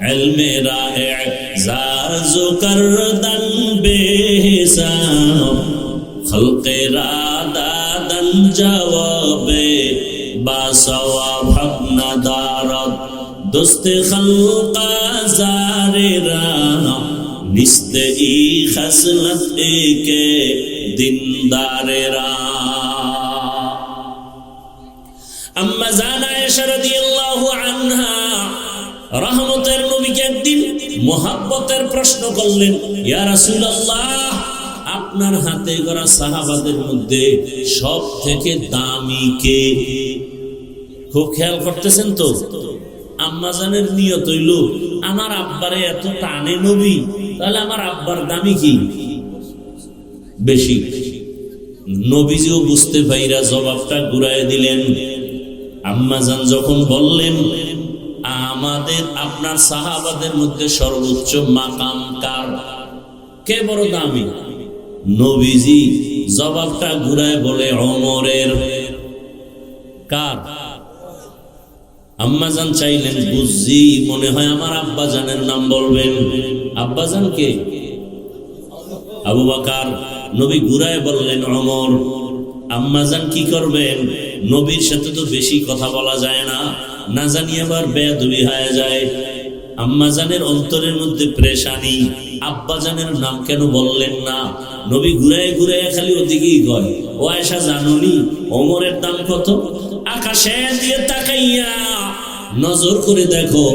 علم رائع زازکر دن بے حساب خلق رادا دن جواب با ثواب حق ندارد دست خلقا زار را نست ای خسلت ای کے دن دار را اما زانا عائشہ رضی اللہ عنہ رحم মোহাব্বতের প্রশ্ন করলেন আপনার হাতে করা সাহাবাদের মধ্যে সব থেকে দামি কে? খুব খেয়াল করতেছেন তো? আম্মাজানের নিয়ত হইল, আমার আব্বারে এত টানে নবী, তাহলে আমার আব্বার দামি কি? বেশি। নবীজিও বুঝতে পাইরা জবাবটা ঘুরাই দিলেন। আম্মাজান যখন বললেন আমাদের, আপনার সাহাবাদের মধ্যে সর্বোচ্চ মাকাম কার? কে বড় দামি? নবীজি জবাবটা ঘুরায় বলে অমরের কার? আম্মাজান চাইলেন, বুঝি মনে হয় আমার আব্বাজানের নাম বলবেন। আব্বাজান কে? আবু বাকার। নবী ঘুরায় বললেন অমর আম্মাজান কি করবেন? নবীর সাথে তো বেশি কথা বলা যায় না। না জানি আবার বেদবি হয়ে যায়। আম্মাজানের অন্তরের মধ্যে প্রেশানি আব্বাজানের নাম কেন বললেন না? নবী ঘুরায় ঘুরায় খালি ওদিকেই কয়, ও আয়সা জানুনি? অমরের দাম কত? আকাশে দিয়ে তাকাইয়া নজর করে দেখো,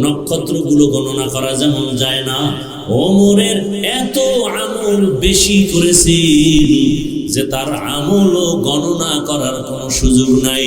নক্ষত্রগুলো গণনা করা যেমন যায় না। অমরের এত আমল বেশি করেছি যে তার আমলও গণনা করার কোনো সুযোগ নাই।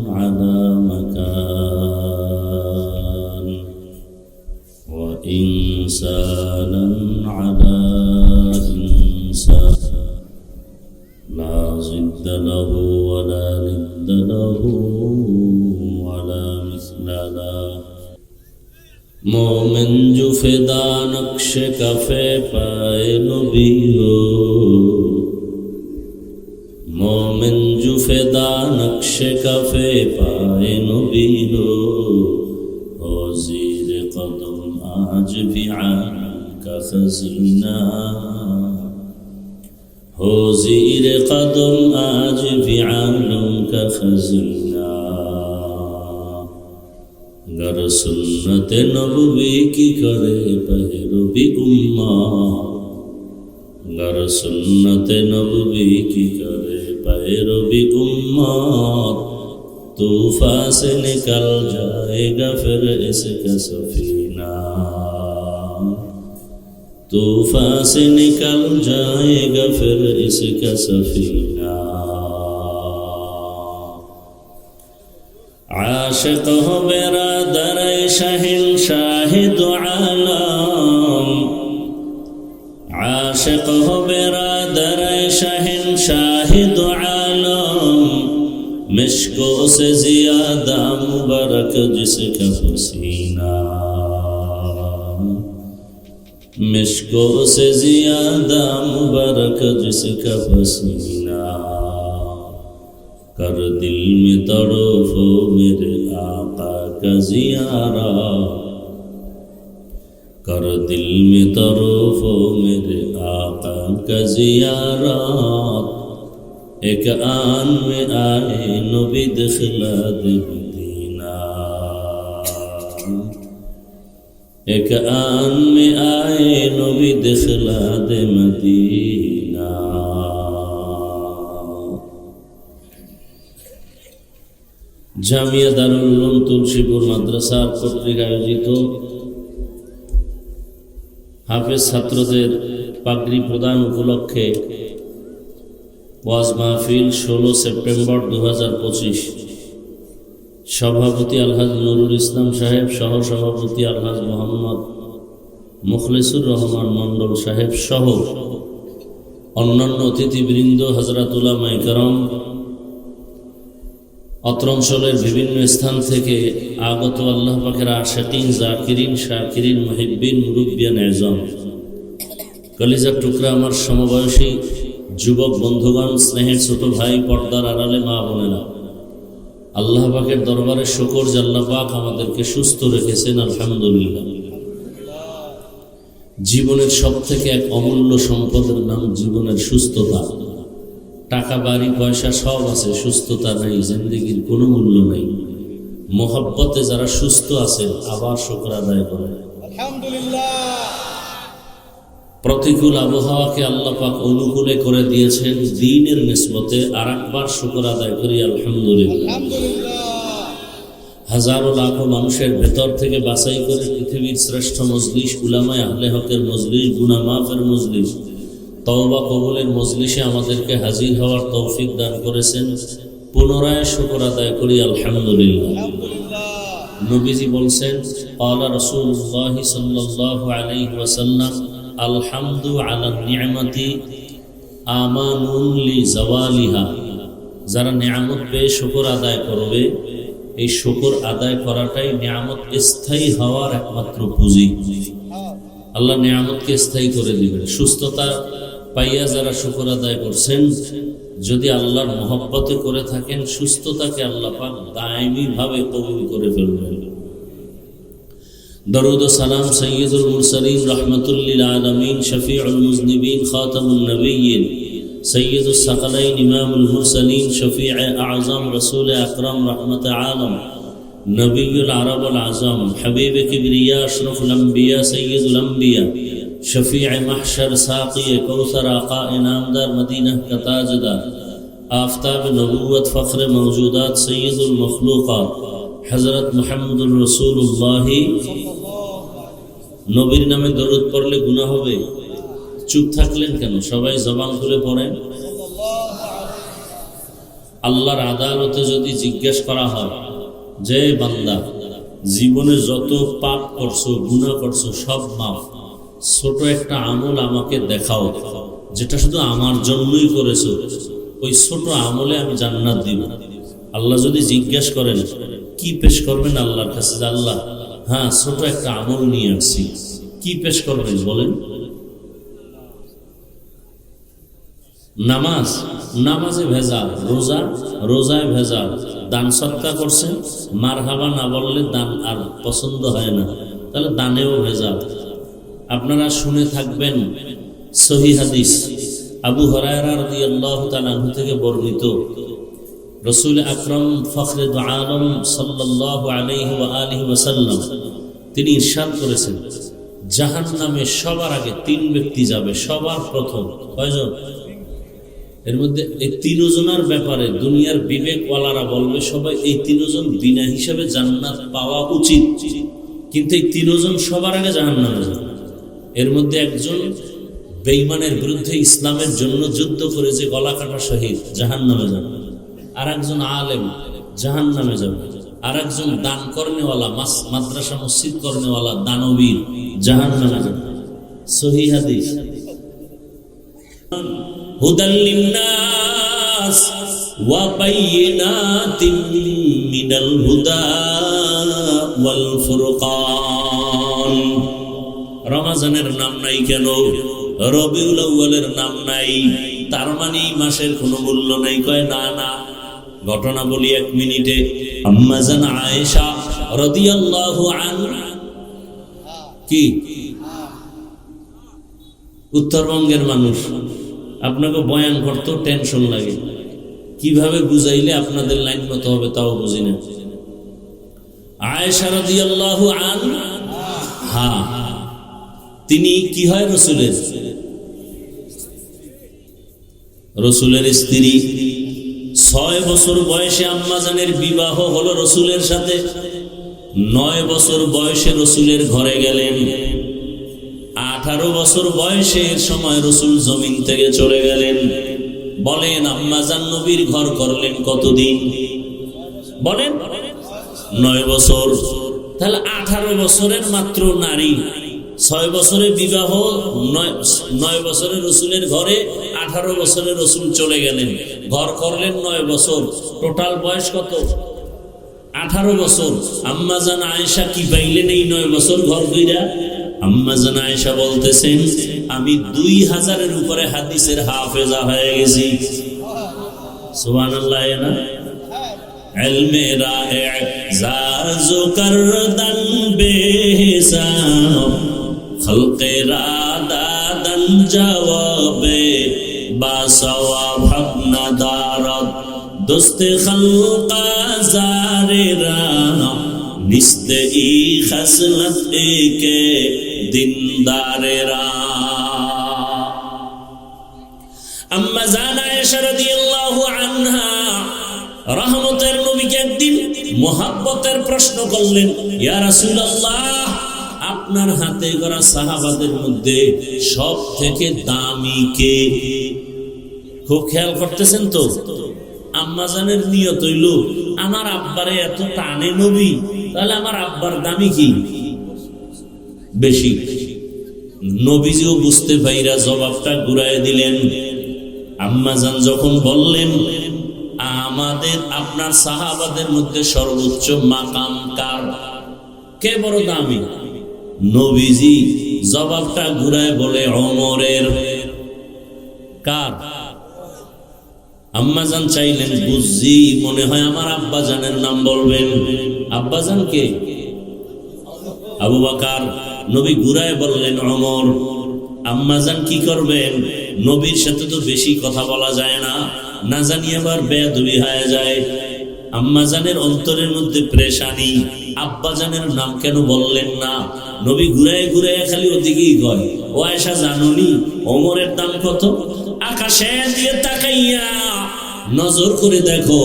মোমেন জুফেদা নকশে কফে পায় নবী হো মোমেন জুফেদা নকশে কফে পায় নবী হো জির কদম আজ ভি কা খজিনা হো জির কদম আজ ভি কা কার সুন্নতে নবী কি করে পেহরবি উম্মা কার সুন্নতে নবী কি করে পেহরবি উম্মা तूफा से निकल जाएगा फिर इसका सफीना तूफा से निकल जाएगा फिर इसका सफीना आशक हो मेरा শাহিন শাহিদ আলম। আশেক হবে রাধারায় শাহিন শাহিদ আলম। মিশকো সে জিয়াদা মুবারক জিসকা হুসিনা مشکو سے زیادہ مبارک جس کا پسینہ کر دل میں تڑو میرے जियारा कर दिल में तड़फो मेरे आका का जियारा एक आन में आए नबी दिखला दे मदीना एक आन में आए नबी दिखला दे मदीना জামিয়া দারুল তুলসীপুর মাদ্রাসার কর্তৃক আয়োজিত হাফেজ ছাত্রদের পাগড়ি প্রদান উপলক্ষে ওয়াজ মাহফিল ষোলো সেপ্টেম্বর দু সভাপতি আলহাজ নুরুল ইসলাম সাহেব সহ সভাপতি আলহাজ মোহাম্মদ মুখলেসুর রহমান মণ্ডল সাহেব সহ অন্যান্য অতিথিবৃন্দ হজরতুল্লাহ মাইকারম অত্র অঞ্চলের বিভিন্ন স্থান থেকে আগত আল্লাহ পাখের আশাকিন, জাকিরিন, শাকিরিন মহিবিন মুরুব্বিয়ান এজম কলিজার টুকরা আমার সমবয়সী যুবক বন্ধুগণ, স্নেহের ছোট ভাই পর্দার আড়ালে মা বোনেরা। আল্লাহ পাকের দরবারে শকর জাল্লা পাক আমাদেরকে সুস্থ রেখেছেন, আলহামদুলিল্লাহ। জীবনের সব থেকে এক অমূল্য সম্পদের নাম, জীবনের সুস্থতা। টাকা বাড়ি পয়সা সব আছে সুস্থতা নেই জিন্দগির কোনো মূল্য নেই। মোহাব্বতে যারা সুস্থ আছেন আবার শুক্র আদায় করে প্রতিকূল আবহাওয়াকে আল্লাহ পাক অনুকূলে করে দিয়েছেন দিনের নিসবতে আর একবার শুক্র আদায় করি আলহামদুলিল্লাহ। হাজারো লাখো মানুষের ভেতর থেকে বাছাই করে পৃথিবীর শ্রেষ্ঠ মজলিস উলামায় আহলে হকের মজলিস গুনা মাফের মজলিস। তওবা কবুলের মজলিসে আমাদেরকে হাজির হওয়ার তৌফিক দান করেছেন। পুনরায় শুকর আদায় করি, আলহামদুলিল্লাহ। নবীজি বলছেন আলা রসুল্লাহ সাল্লাহ আলী ওয়াসাল্লাম, আলহামদু আলা নিয়ামতি আমানুল্লি জওয়ালিহা। যারা নিয়ামত পেয়ে শুকর আদায় করবে, এই শুকর আদায় করাটাই নিয়ামত স্থায়ী হওয়ার একমাত্র পুঁজি। আল্লাহ নিয়ামতকে স্থায়ী করে দিবেন সুস্থতা পাইয়া যারা শুকর আদায় করছেন যদি আল্লাহর মহব্বতে করে থাকেন সুস্থতাকে আল্লাহ পাক দায়মি ভাবে কবুল করে ফেলবেন দরুদ ও সালাম সৈয়দুল মুরসালিন রহমতুল্লিল আলমিন শফিউল মুজনিবিন খাতামুল নবীন سيد الثقلين إمام المرسلين شفيع أعظم رسول أكرم رحمة عالم نبي العرب العظم حبيب كبرياء أشرف الأنبياء سيد الأنبياء شفيع محشر ساقي كوثر آقاء نامدار مدينة كتاجدار آفتاب نبوة فخر موجودات سيد المخلوقات حضرت محمد رسول الله নবীর নামে দরুদ পড়লে গুনাহ হবে চুপ থাকলেন কেন সবাই জবান খুলে পড়েন আল্লাহর আদালতে যদি জিজ্ঞেস করা হয় যে বান্দা জীবনে যত পাপ করছ, গুনাহ করছ, সব মাফ। ছোট একটা আমল আমাকে দেখাও, যেটা শুধু আমার জন্যই করেছ। ওই ছোট আমলে আমি জান্নাত দিব। আল্লাহ যদি জিজ্ঞেস করেন, কি পেশ করবেন আল্লাহর কাছে? আল্লাহ হ্যাঁ ছোট একটা আমল নিয়ে আসছি। কি পেশ করবেন বলেন? নামাজ, নামাজে ভেজাল, রোজা, রোজায় ভেজাল। দান সৎকা করছেন মার হাবা না বললে দান আর পছন্দ হয় না, তাহলে দানেও ভেজাল। আপনারা শুনে থাকবেন সহি হাদিস। আবু হরায়রা রাদিয়াল্লাহু তাআলা আনহু থেকে বর্ণিত। রসুল আকরম ফখরে আলম সাল্লাল্লাহু আলাইহি ওয়া আলিহি ওয়াসাল্লাম তিনি ইরশাদ করেছেন জাহান নামে সবার আগে তিন ব্যক্তি যাবে, সবার প্রথম। কয়জন? এর মধ্যে এই তিনজনের ব্যাপারে দুনিয়ার বিবেকওয়ালারা বলবে, সবাই এই তিনজন বিনা হিসাবে জান্নাত পাওয়া উচিত। কিন্তু এই তিনজন সবার আগে জাহান নামে যাবে। এর মধ্যে একজন বেইমানের বিরুদ্ধে ইসলামের জন্য যুদ্ধ করে যে গলা কাটা শহীদ জাহান নামে যাবে। আর একজন আলেম জাহান নামে যাবে। আর একজন দান কর্নেওয়ালা, মাস, মাদ্রাসা মসজিদ কর্নেওয়ালা, দানবীর জাহান নামে যাবে। সহি হাদিস। হুদাল্লিন্নাস ওয়া বাইয়িনাতিন হুদা ওয়াল রমাজানের নাম নাই কেন? রবিউল আউয়ালের নাম নাই। তার মানে মাসের কোনো মূল্য নাই। কয়, না না। ঘটনা বলি এক মিনিটে। আম্মাজান আয়েশা রাদিয়াল্লাহু আনহা। কি? উত্তরবঙ্গের মানুষ। আপনাকে বয়ান করতেও টেনশন লাগে। কীভাবে বুঝাইলে আপনাদের লাইন মতো হবে তাও বুঝি না। আয়েশা রাদিয়াল্লাহু আনহা হ্যাঁ তিনি কি হয় রসুলের? রসুলের স্ত্রী, ছয় বছর বয়সে আম্মাজানের বিবাহ হলো রসুলের সাথে। নয় বছর বয়সে রসুলের ঘরে গেলেন। আঠারো বছর বয়সের সময় রসুল জমিন থেকে চলে গেলেন। বলেন আম্মাজান নবীর ঘর করলেন কতদিন? বলেন, নয় বছর। তাহলে আঠারো বছরের মাত্র নারী। ছয় বছরে বিবাহ নয় বছরে রসুলের ঘরে, আঠারো বছরে রসুল চলে গেলেন। ঘর করলেন নয় বছর। টোটাল বয়স কত? আঠারো বছর। আম্মা জান আয়েশা কি পাইলেন এই নয় বছর ঘর কইরা? আম্মা জানায়সা বলতেছেন, আমি দুই হাজারের উপরে হাদিসের হাফেজা হয়ে গেছি। সুবান আল্লাহ না? জবাবে বাসওয়াব হাবনা দারদ, দোস্ত খালকা জারে রানা মিস্তি খাসলত একে দিনদারেরা। আম্মা জানা আয়েশা রাদিয়াল্লাহু আনহা রহমতের নবীকে একদিন মহাব্বতের প্রশ্ন করলেন, ইয়া রাসূলুল্লাহ, আপনার হাতে গড়া সাহাবাদের মধ্যে সবথেকে দামি কে? খুব খেয়াল করতেছেন তো? আম্মাজানের নিয়ত হইল, আমার আব্বারে এত টানে নবী তাহলে আমার আব্বার দামি কি? বেশি। নবীজিও বুঝতে পাইরা জবাবটা ঘুরাই দিলেন। আম্মাজান যখন বললেন, আমাদের, আপনার সাহাবাদের মধ্যে সর্বোচ্চ মাকাম কার? কে বড় দামি? নবীজি জবাবটা ঘুরায় বলে অমরের কার? আম্মাজান চাইলেন, বুঝি মনে হয় আমার আব্বাজানের নাম বলবেন। আব্বাজান কে? আবু বাকার। নবী ঘুরায় বললেন, অমর আম্মাজান কি করবেন? নবীর সাথে তো বেশি কথা বলা যায় না। না জানি আবার বেয়াদবি হয়ে যায়। আম্মাজানের অন্তরের মধ্যে প্রেশানি, আব্বাজানের নাম কেন বললেন না? নবী ঘুরায় ঘুরায় খালি ওদিকেই কয়, ও আয়সা জানুনি? অমরের দাম কত? আকাশে দিয়ে তাকাইয়া নজর করে দেখো,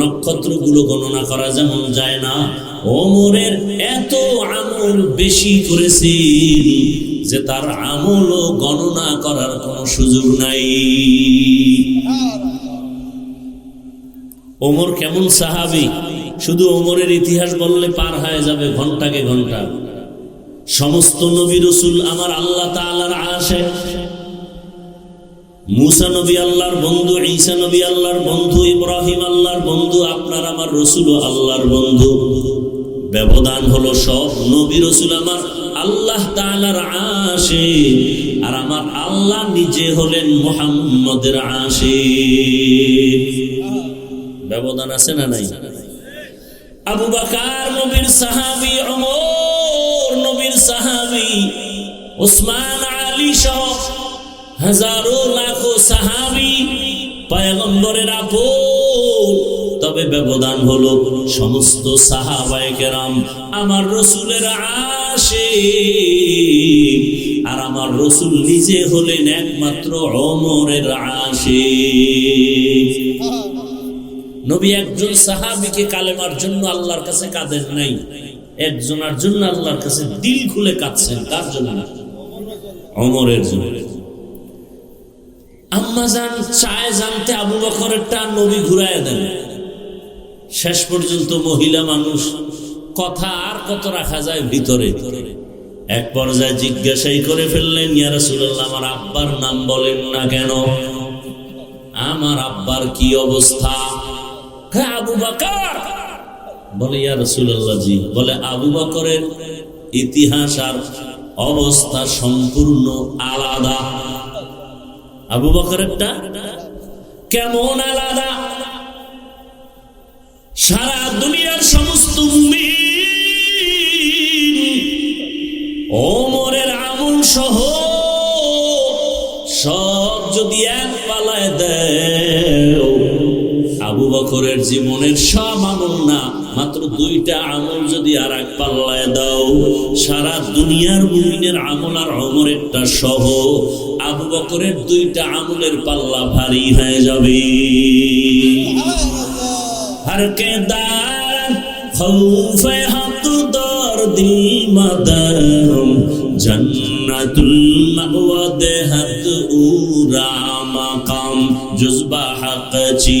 নক্ষত্রগুলো গণনা করা যেমন যায় না। অমরের এত আমল বেশি করেছি যে তার আমলও গণনা করার কোনো সুযোগ নাই। ওমর কেমন সাহাবি? শুধু ওমরের ইতিহাস বললে পার হয়ে যাবে ঘন্টাকে ঘণ্টা। সমস্ত নবী রসুল আমার আল্লাহ আসে মুসা নবী আল্লাহর বন্ধু, ঈসা নবী আল্লাহর বন্ধু, ইব্রাহিম আল্লাহর বন্ধু, আপনার আমার রসুল আল্লাহর বন্ধু। ব্যবধান হলো সব নবী রসুল আমার আল্লাহ তাআলার আসে আর আমার আল্লাহ নিজে হলেন মোহাম্মদের আসে ব্যবধান আছে না নাই? আবু বাকার নবীর সাহাবি অমর নবীর সাহাবি ওসমান আলী সহ হাজারো লাখো সাহাবি পয়গম্বরের আপন। তবে ব্যবধান হলো সমস্ত সাহাবায়ে কেরাম আমার রসুলের আসে আর আমার রসুল নিজে হলেন একমাত্র অমরের আসে নবী একজন সাহাবিকে কালেমার জন্য আল্লাহর কাছে কাঁদেন নাই। একজনের জন্য আল্লাহর কাছে দিল খুলে কাঁদছেন তার জন্য? অমরের জন্য। আম্মা চায় জানতে আবু বকরেরটা নবী ঘুরায় দেন। শেষ পর্যন্ত মহিলা মানুষ কথা আর কত রাখা যায় ভিতরে। এক পর্যায়ে জিজ্ঞাসাই করে ফেললেন, ইয়া রাসূলুল্লাহ, আমার আব্বার নাম বলেন না কেন? আমার আব্বার কি অবস্থা? হ্যাঁ আবু বাকর। বলে, ইয়া রাসূলুল্লাহ, জি। বলে, আবু বকরের ইতিহাস আর অবস্থা সম্পূর্ণ আলাদা। আবু বকরেরটা কেমন আলাদা? সারা দুনিয়ার সমস্ত ওমরের আমল সহ সব যদি এক পালায় দেয় বকরের জীবনের সব আমল না, মাত্র দুইটা আমল যদি আর এক পাল্লায় দাও, সারা দুনিয়ার মুমিনের আমল আর অমর একটা সহ আবু বকরের দুইটা আমলের পাল্লা ভারী হয়ে যাবে। হর কে দার খৌফে দেহাত উরা মাকাম, জুজবা হাকচি